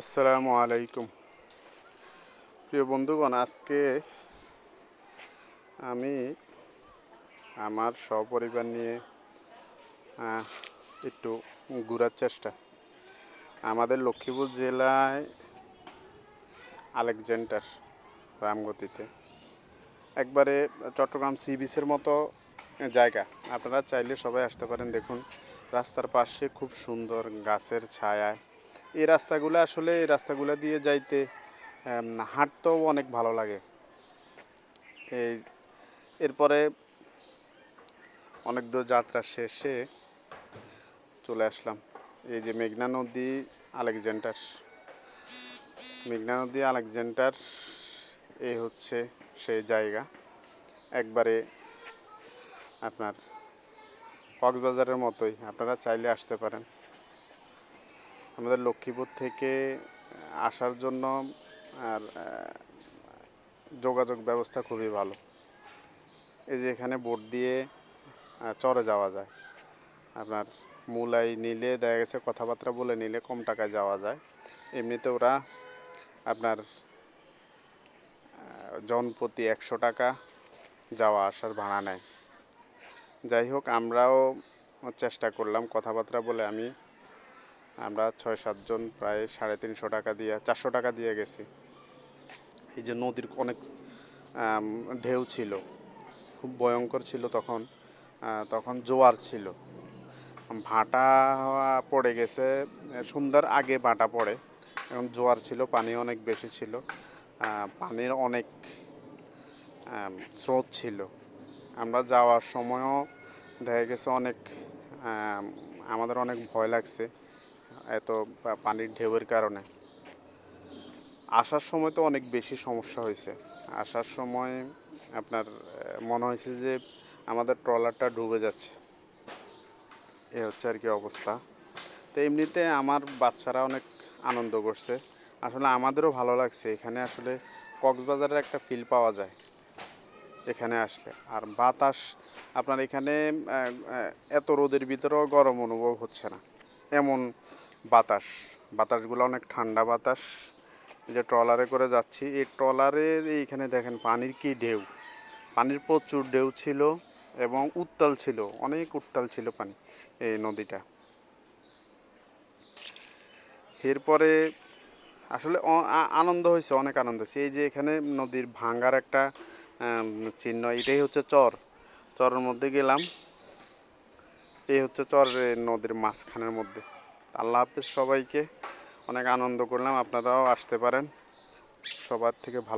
আসসালামু আলাইকুম। প্রিয় বন্ধুগণ, আজকে আমি আমার সপরিবার নিয়ে একটু ঘোরার চেষ্টা। আমাদের লক্ষ্মীপুর জেলায় আলেকজান্ডার রামগতিতে। একবারে চট্টগ্রাম সি বিচের মতো জায়গা। আপনারা চাইলে সবাই আসতে পারেন। দেখুন, রাস্তার পাশে খুব সুন্দর গাছের ছায়ায় এই রাস্তাগুলো আসলে এই রাস্তাগুলো দিয়ে যাইতে হাঁটতেও অনেক ভালো লাগে। এই, এরপরে অনেক দূর যাত্রা শেষে চলে আসলাম। এই যে মেঘনা নদী, আলেকজান্ডার। মেঘনা নদী, আলেকজান্ডার, এই হচ্ছে সেই জায়গা। একবারে আপনার কক্সবাজারের মতোই, আপনারা চাইলে আসতে পারেন। আমাদের লক্ষ্মীপুর থেকে আসার জন্য আর যোগাযোগ ব্যবস্থা খুবই ভালো। এই যে এখানে বোট দিয়ে চরে যাওয়া যায়। আপনার মূলাই নিলে দেখা গেছে কথাবার্তা বলে নিলে কম টাকায় যাওয়া যায়। এমনিতে ওরা আপনার জনপ্রতি একশো টাকা যাওয়া আসার ভাড়া নেয়। যাই হোক, আমরাও চেষ্টা করলাম কথাবার্তা বলে আমি আমরা ছয় সাতজন প্রায় সাড়ে তিনশো টাকা দিয়ে, চারশো টাকা দিয়ে গেছি। এই যে নদীর অনেক ঢেউ ছিল, খুব ভয়ঙ্কর ছিল তখন তখন জোয়ার ছিল। ভাটা পড়ে গেছে, সন্ধ্যার আগে ভাটা পড়ে এখন জোয়ার ছিল, পানি অনেক বেশি ছিল পানির অনেক স্রোত ছিল। আমরা যাওয়ার সময়ও দেখা গেছে অনেক আমাদের অনেক ভয় লাগছে। এত পানির ঢেউয়ের কারণে। আসার সময় তো অনেক বেশি সমস্যা হয়েছে। আসার সময় আপনার মনে হয়েছে যে আমাদের ট্রলারটা ডুবে যাচ্ছে। এ হচ্ছে আর কি অবস্থা। তো এমনিতে আমার বাচ্চারা অনেক আনন্দ করছে। আসলে আমাদেরও ভালো লাগছে। এখানে আসলে কক্সবাজারের একটা ফিল পাওয়া যায় এখানে আসলে। আর বাতাস, আপনার এখানে এত রোদের ভিতরেও গরম অনুভব হচ্ছে না। এমন বাতাস। বাতাসগুলো অনেক ঠান্ডা বাতাস। যে ট্রলারে করে যাচ্ছি, এই ট্রলারের এইখানে দেখেন পানির কি ঢেউ। পানির প্রচুর ঢেউ ছিল এবং উত্তাল ছিল, অনেক উত্তাল ছিল পানি এই নদীটা। এরপরে আসলে আনন্দ হয়েছে, অনেক আনন্দ হয়েছে। এই যে এখানে নদীর ভাঙ্গার একটা চিহ্ন, এটাই হচ্ছে চর। চরের মধ্যে গেলাম। এই হচ্ছে চরের নদীর মাঝখানের মধ্যে। আল্লাহ হাফিজ সবাইকে অনেক আনন্দ করলাম আপনারাও আসতে পারেন। সবার থেকে ভালো